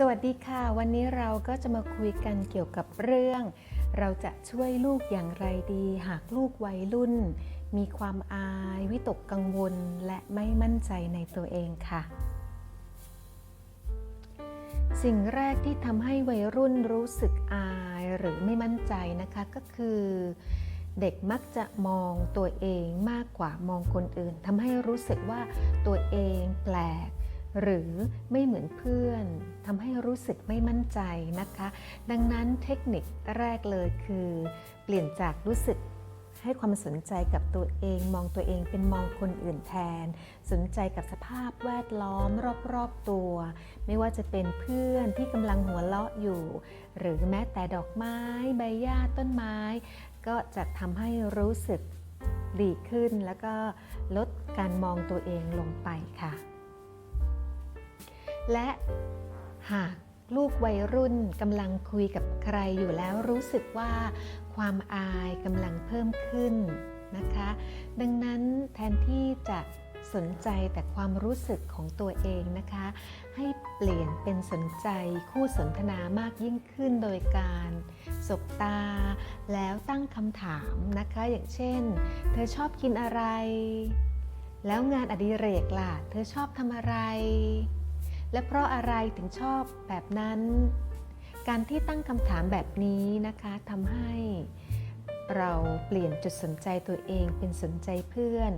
สวัสดีค่ะ วันนี้เราก็จะมาคุยกันเกี่ยวกับเรื่อง เราจะช่วยลูกอย่างไรดี หากลูกวัยรุ่น มีความอาย วิตกกังวล และไม่มั่นใจในตัวเองค่ะ สิ่งแรกที่ทำให้วัยรุ่นรู้สึกอายหรือไม่มั่นใจนะคะก็คือ เด็กมักจะมองตัวเองมากกว่ามองคนอื่นทำให้รู้สึกว่าตัวเองแปลก หรือไม่เหมือนเพื่อนทำให้รู้สึกไม่มั่นใจนะคะ ดังนั้นเทคนิคแรกเลยคือ เปลี่ยนจากรู้สึกให้ความสนใจกับตัวเอง มองตัวเองเป็นมองคนอื่นแทน สนใจกับสภาพแวดล้อมรอบๆตัว ไม่ว่าจะเป็นเพื่อนที่กำลังหัวเราะอยู่ หรือแม้แต่ดอกไม้ใบหญ้าต้นไม้ ก็จะทำให้รู้สึกดีขึ้นแล้วก็ลดการมองตัวเองลงไปค่ะ และหากลูกวัยรุ่นกำลังคุยกับใครอยู่แล้วรู้สึกว่าความอายกำลังเพิ่มขึ้นนะคะ ดังนั้นแทนที่จะสนใจแต่ความรู้สึกของตัวเองนะคะ ให้เปลี่ยนเป็นสนใจคู่สนทนามากยิ่งขึ้นโดยการสบตา แล้วตั้งคำถามนะคะ อย่างเช่น เธอชอบกินอะไร แล้วงานอดิเรกล่ะ เธอชอบทำอะไร และเพราะอะไรถึงชอบแบบนั้น การที่ตั้งคำถามแบบนี้นะคะทำให้เราเปลี่ยนจุดสนใจตัวเองเป็นสนใจเพื่อน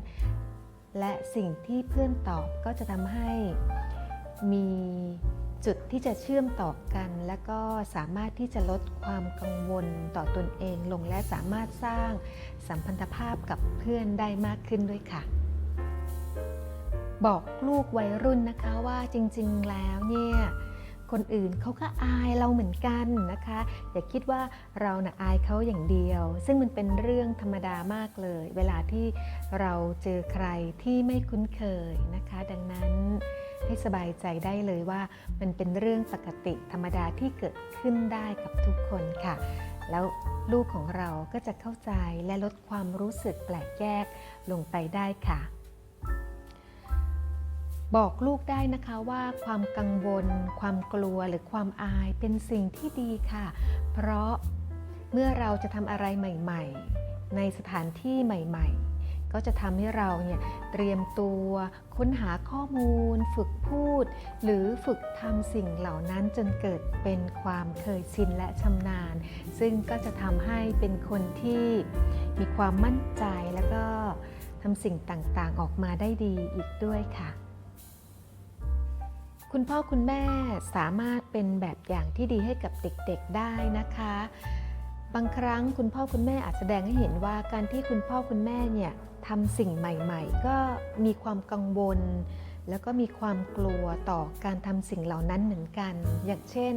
และสิ่งที่เพื่อนตอบก็จะทำให้มีจุดที่จะเชื่อมต่อกัน และก็สามารถที่จะลดความกังวลต่อตนเองลงและสามารถสร้างสัมพันธภาพกับเพื่อนได้มากขึ้นด้วยค่ะ บอกลูกวัยรุ่นนะคะว่าจริงๆแล้วเนี่ยคนอื่นเขาก็อายเราเหมือนกันนะคะ อย่าคิดว่าเราน่ะอายเขาอย่างเดียว ซึ่งมันเป็นเรื่องธรรมดามากเลย เวลาที่เราเจอใครที่ไม่คุ้นเคยนะคะ ดังนั้นให้สบายใจได้เลยว่ามันเป็นเรื่องปกติธรรมดาที่เกิดขึ้นได้กับทุกคนค่ะ แล้วลูกของเราก็จะเข้าใจและลดความรู้สึกแปลกแยกลงไปได้ค่ะ บอกลูกได้นะคะว่าความกังวล ความกลัวหรือความอายเป็นสิ่งที่ดีค่ะ เพราะเมื่อเราจะทำอะไรใหม่ ๆ ในสถานที่ใหม่ ๆ ก็จะทำให้เราเนี่ยเตรียมตัวค้นหาข้อมูล ฝึกพูด หรือฝึกทำสิ่งเหล่านั้นจนเกิดเป็นความเคยชินและชำนาญ ซึ่งก็จะทำให้เป็นคนที่มีความมั่นใจแล้วก็ทำสิ่งต่างๆออกมาได้ดีอีกด้วยค่ะ คุณพ่อคุณแม่สามารถเป็นแบบอย่างที่ดีให้กับเด็กๆได้นะคะ บางครั้งคุณพ่อคุณแม่อาจแสดงให้เห็นว่าการที่คุณพ่อคุณแม่เนี่ยทำสิ่งใหม่ๆ ก็มีความกังวล แล้วก็มีความกลัวต่อการทำสิ่งเหล่านั้นเหมือนกัน อย่างเช่น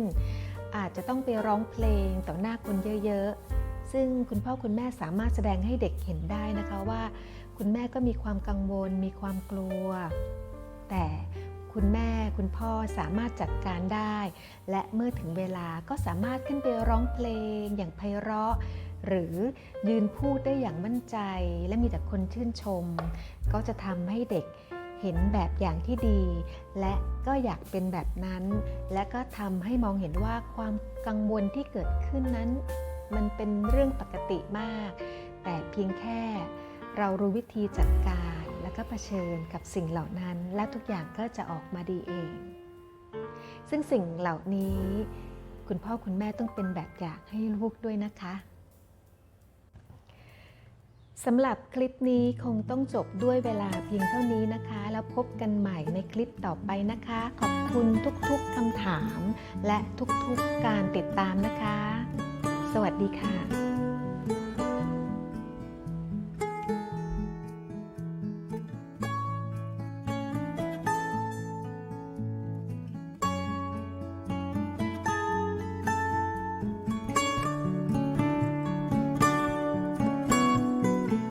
อาจจะต้องไปร้องเพลงต่อหน้าคนเยอะๆ ซึ่งคุณพ่อคุณแม่สามารถแสดงให้เด็กเห็นได้นะคะว่า คุณแม่ก็มีความกังวล มีความกลัว แต่ คุณแม่คุณพ่อสามารถจัดการได้ และเมื่อถึงเวลาก็สามารถขึ้นไปร้องเพลงอย่างไพเราะ หรือยืนพูดได้อย่างมั่นใจ และมีแต่คนชื่นชม ก็จะทำให้เด็กเห็นแบบอย่างที่ดี และก็อยากเป็นแบบนั้น และก็ทำให้มองเห็นว่าความกังวลที่เกิดขึ้นนั้น มันเป็นเรื่องปกติมาก แต่เพียงแค่เรารู้วิธีจัดการ แล้วก็เผชิญกับสิ่งเหล่านั้น และทุกอย่างก็จะออกมาดีเอง ซึ่งสิ่งเหล่านี้ คุณพ่อคุณแม่ต้องเป็นแบบอย่างให้ลูกด้วยนะคะสำหรับคลิปนี้คงต้องจบด้วยเวลาเพียงเท่านี้นะคะ แล้วพบกันใหม่ในคลิปต่อไปนะคะ ขอบคุณทุกๆคำถาม และทุกๆการติดตามนะคะ สวัสดีค่ะ